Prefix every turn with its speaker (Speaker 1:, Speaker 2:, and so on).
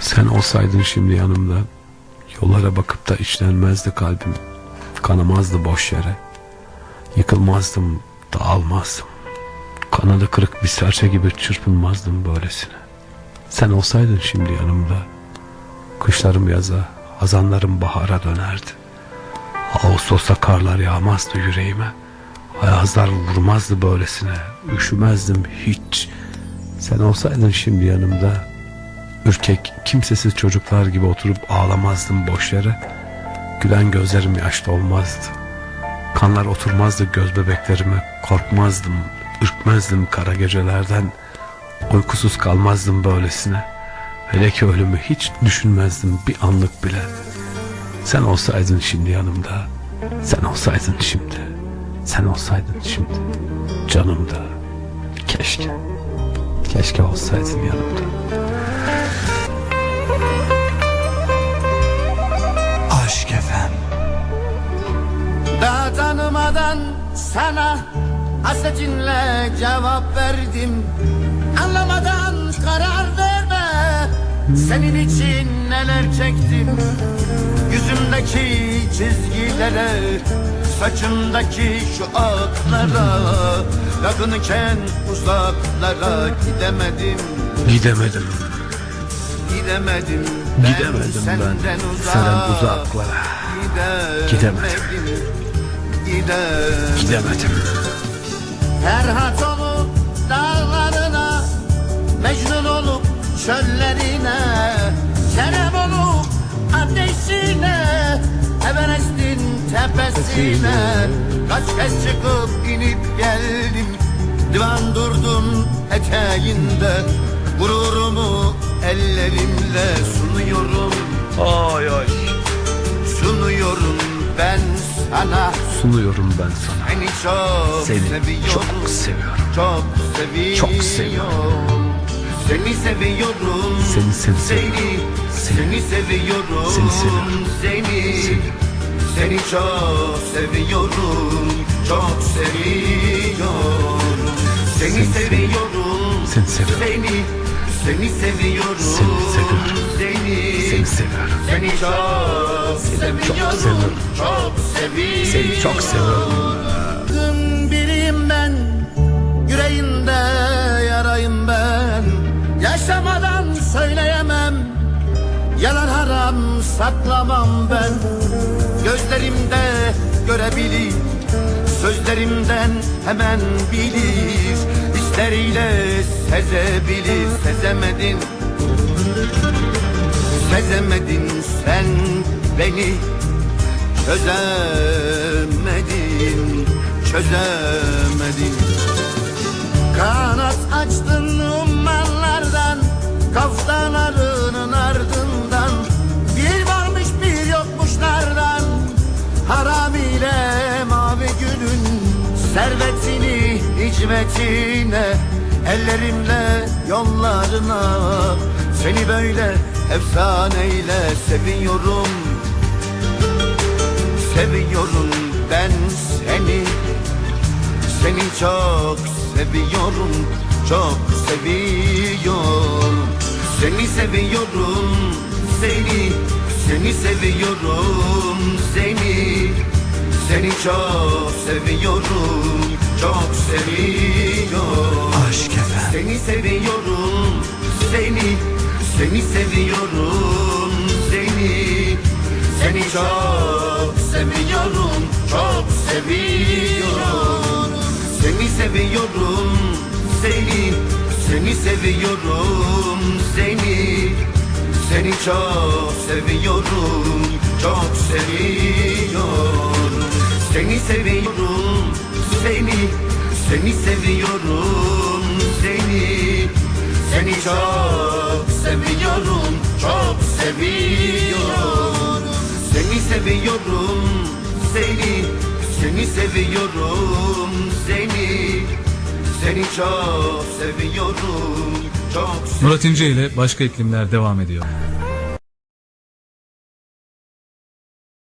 Speaker 1: Sen olsaydın şimdi yanımda Yollara bakıp da içlenmezdi kalbim. Kanamazdı boş yere. Yıkılmazdım, dağılmazdım Kanadı kırık bir serçe gibi çırpınmazdım böylesine Sen olsaydın şimdi yanımda Kışlarım yaza, hazanlarım bahara dönerdi Ağustos'ta karlar yağmazdı yüreğime Ayazlar vurmazdı böylesine Üşümezdim hiç Sen olsaydın şimdi yanımda Ürkek, kimsesiz çocuklar gibi oturup ağlamazdım boş yere. Gülen gözlerim yaşlı olmazdı. Kanlar oturmazdı göz bebeklerime. Korkmazdım, ürkmezdim kara gecelerden. Uykusuz kalmazdım böylesine. Hele ki ölümü hiç düşünmezdim bir anlık bile. Sen olsaydın şimdi yanımda. Sen olsaydın şimdi. Sen olsaydın şimdi. Canımda. Keşke. Keşke olsaydın yanımda.
Speaker 2: Daha tanımadan sana hasretinle cevap verdim. Anlamadan karar verme Senin için neler çektim. Yüzümdeki çizgilere Saçımdaki şu aklara Yakınken uzaklara gidemedim.
Speaker 1: Gidemedim.
Speaker 2: Gidemedim ben
Speaker 1: Gidemedim ben.
Speaker 2: senden uzak.
Speaker 1: senden uzaklara.
Speaker 2: Gidemedim. Gidemedim
Speaker 1: Gidemedim.
Speaker 2: Ferhat olup dağlarına Mecnun olup çöllerine Kerem olup ateşine Everest'in tepesine. Kaç kez çıkıp inip geldim Divan durdum eteğinde. Gururumu ellerimle sunuyorum.
Speaker 1: Ay ay.
Speaker 2: Sunuyorum ben sana
Speaker 1: Sunuyorum ben sana.
Speaker 2: Seni çok
Speaker 1: Seni
Speaker 2: seviyorum
Speaker 1: çok seviyorum.
Speaker 2: Çok seviyorum
Speaker 1: Çok seviyorum.
Speaker 2: Seni seviyorum
Speaker 1: Seni seni
Speaker 2: Seni
Speaker 1: seviyorum.
Speaker 2: Seni seviyorum
Speaker 1: Seni seviyorum.
Speaker 2: Seni
Speaker 1: Seni.
Speaker 2: Seni çok seviyorum Çok seviyorum Seni
Speaker 1: Seni
Speaker 2: seviyorum
Speaker 1: Seni seviyorum.
Speaker 2: Seni Seni seviyorum
Speaker 1: Seni seviyorum.
Speaker 2: Seni
Speaker 1: Seni seviyorum.
Speaker 2: Seni çok
Speaker 1: Seni çok
Speaker 2: seviyorum. Çok seviyorum
Speaker 1: Seni çok seviyorum.
Speaker 2: Kızgın biriyim ben Yüreğinde yarayım ben Yaşamadan söyleyemem Yalan haram saklamam ben Gözlerimde görebilir Sözlerimden hemen bilir İşleriyle sezebilir Sezemedin Sezemedin sen beni Çözemedin, çözemedin. Kanat açtın ummanlardan Kaftanlarının ardından. Bir varmış bir yokmuşlardan Haram ile mavi günün Servetini, hicmetine Ellerimle yollarına. Seni böyle efsaneyle seviyorum Seviyorum ben seni. Seni çok seviyorum Çok seviyorum. Seni seviyorum Seni Seni seviyorum Seni. Seni çok seviyorum Çok seviyorum.
Speaker 3: Aşk efem
Speaker 2: seni seviyorum seni seni seviyorum seviyorum seni seni seviyorum seni. Seni çok seviyorum çok seviyorum. Seni seviyorum seni seni seviyorum seni. Seni çok seviyorum Çok seviyorum. Seni seviyorum Seni Seni seviyorum seni Seni çok seviyorum Çok
Speaker 4: Murat İnce ile başka iklimler devam ediyor.